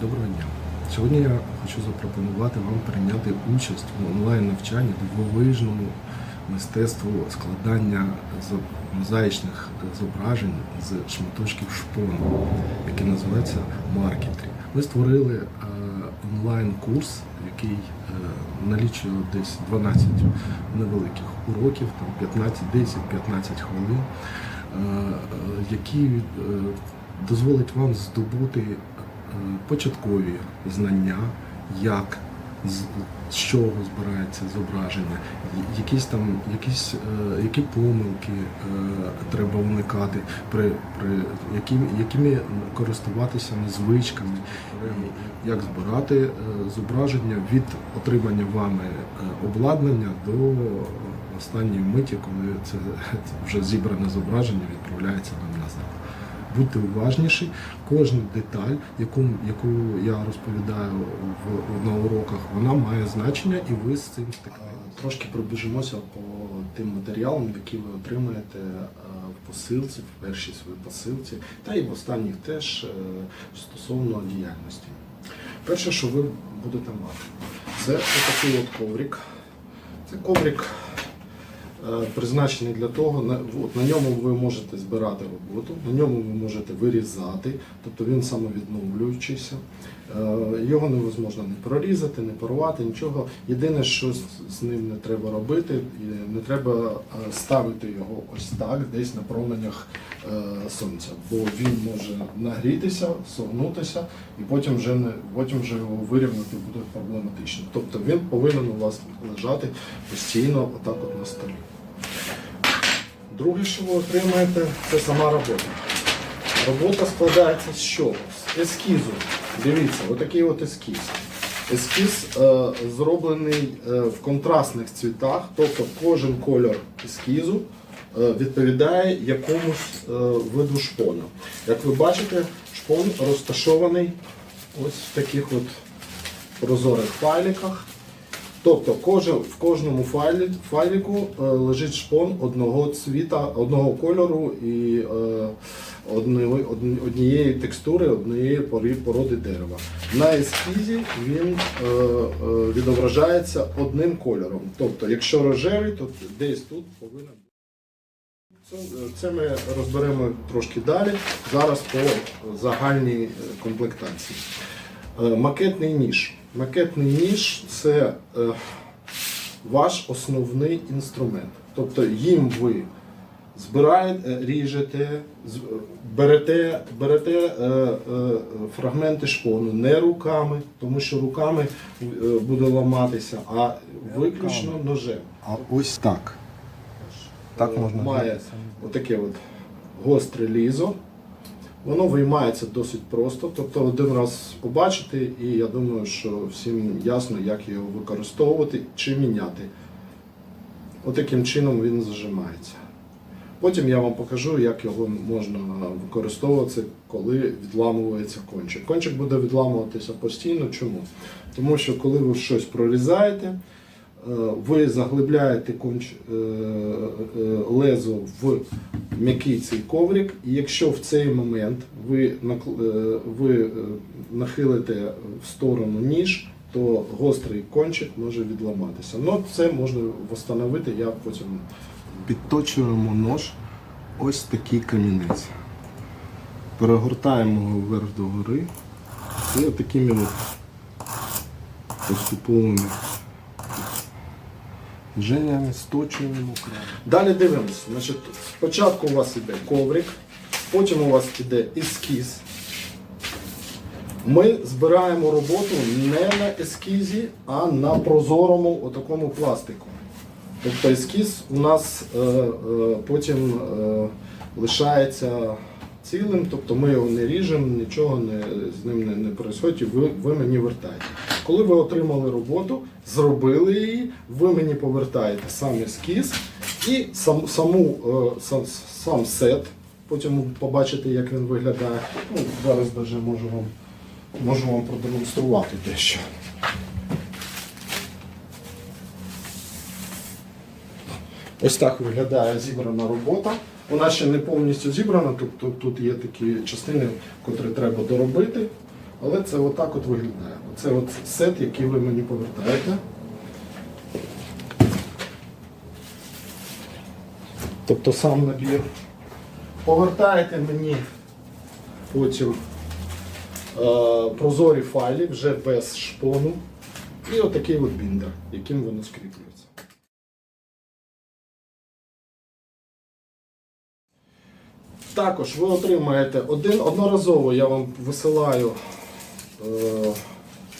Доброго дня. Сьогодні я хочу запропонувати вам прийняти участь в онлайн-навчанні дивовижному мистецтву складання мозаїчних зображень з шматочків шпону, який називається Маркетрі. Ми створили е, онлайн-курс, який е, налічує десь 12 невеликих уроків, там 15, 10-15 хвилин, е, які дозволить вам здобути початкові знання, як з чого збирається зображення, якісь там якісь, е, які помилки е, треба уникати, при, при якими, якими користуватися незвичками, і як збирати е, зображення від отримання вами е, обладнання до останньої миті, коли це, це вже зібране зображення відправляється вам назад будьте уважніші. Кожна деталь, яку, яку я розповідаю в, на уроках, вона має значення і ви з цим стикнетеся. Трошки пробіжимося по тим матеріалам, які ви отримаєте е, в посилці, в першій своїй посилці, та і в останніх теж е, стосовно діяльності. Перше, що ви будете мати, це отакий от коврик. Це коврик е, призначений для того, на, от, на ньому ви можете збирати роботу, на ньому ви можете вирізати, тобто він самовідновлюючийся. Е, Його невозможно не прорізати, не порвати, нічого. Єдине, що з, ним не треба робити, не треба е, ставити його ось так, десь на променях е, сонця, бо він може нагрітися, согнутися, і потім вже не потім вже його вирівняти буде проблематично. Тобто він повинен у вас лежати постійно отак от на столі. Друге, що ви отримаєте, це сама робота. Робота складається з чого? З ескізу. Дивіться, отакий от ескіз. Ескіз е, зроблений е, в контрастних цвітах, тобто кожен кольор ескізу е, відповідає якомусь е, виду шпону. Як ви бачите, шпон розташований ось в таких от прозорих файликах. Тобто кожен, в кожному файлі, файліку е, лежить шпон одного цвіта, одного кольору і е, одної- одні- однієї текстури, однієї пори- породи дерева. На ескізі він е, е, відображається одним кольором. Тобто, якщо рожевий, то десь тут повинен бути. Це, це ми розберемо трошки далі. Зараз по загальній е, комплектації. Е, Макетний ніж. Макетний ніж це е, ваш основний інструмент. Тобто їм ви збираєте, ріжете, берете, берете е, е, фрагменти шпону не руками, тому що руками е, буде ламатися, а виключно ножем. А ось так. Так Е, можна має отаке от гостре лізо. Воно виймається досить просто. Тобто один раз побачите, і я думаю, що всім ясно, як його використовувати чи міняти. Отаким чином він зажимається. Потім я вам покажу, як його можна використовувати, коли відламується кончик. Кончик буде відламуватися постійно. Чому? Тому що коли ви щось прорізаєте, ви заглибляєте конч... е, е, лезо в м'який цей коврик, і якщо в цей момент ви, е, ви е, нахилите в сторону ніж, то гострий кончик може відламатися. Ну, це можна встановити, я потім Підточуємо нож ось такий камінець. Перегортаємо його вверх до гори і такими от поступовими движеннями сточуємо край. Далі дивимося. Значить, спочатку у вас іде коврик, потім у вас іде ескіз. Ми збираємо роботу не на ескізі, а на прозорому отакому пластику. Тобто ескіз у нас е, е, потім е, лишається цілим, тобто ми його не ріжемо, нічого не, з ним не, не відбувається, ви, ви мені вертаєте. Коли ви отримали роботу, зробили її, ви мені повертаєте сам ескіз і сам, саму, е, сам, сам сет. Потім побачите, як він виглядає. Ну, зараз навіть можу вам, можу вам продемонструвати дещо. Ось так виглядає зібрана робота. Вона ще не повністю зібрана, тобто тут є такі частини, котрі треба доробити. Але це отак от виглядає. Це от сет, який ви мені повертаєте. Тобто сам набір. Повертаєте мені потім е, прозорі файлі вже без шпону. І отакий от біндер, яким воно скріплюється. Також ви отримаєте один одноразово я вам висилаю,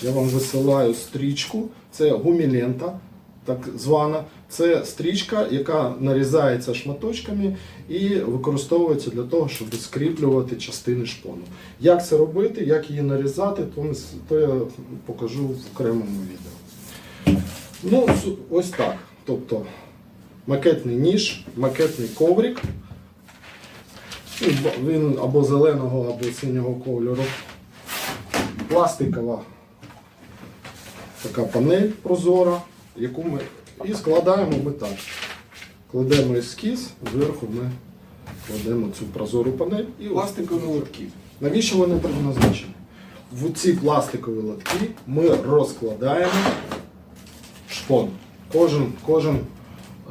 я вам висилаю стрічку. Це гумілента, так звана. Це стрічка, яка нарізається шматочками і використовується для того, щоб скріплювати частини шпону. Як це робити, як її нарізати, то, я покажу в окремому відео. Ну, ось так. Тобто макетний ніж, макетний коврик. Він або зеленого, або синього кольору. Пластикова така панель прозора, яку ми і складаємо ми так. Кладемо ескіз, зверху ми кладемо цю прозору панель і пластикові лотки. Навіщо вони предназначені? В ці пластикові лотки ми розкладаємо шпон. Кожен, кожен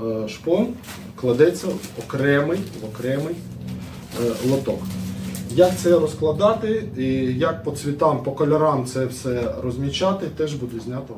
е, шпон кладеться в окремий, в окремий е, лоток. Як це розкладати і як по цвітам, по кольорам це все розмічати, теж буде знято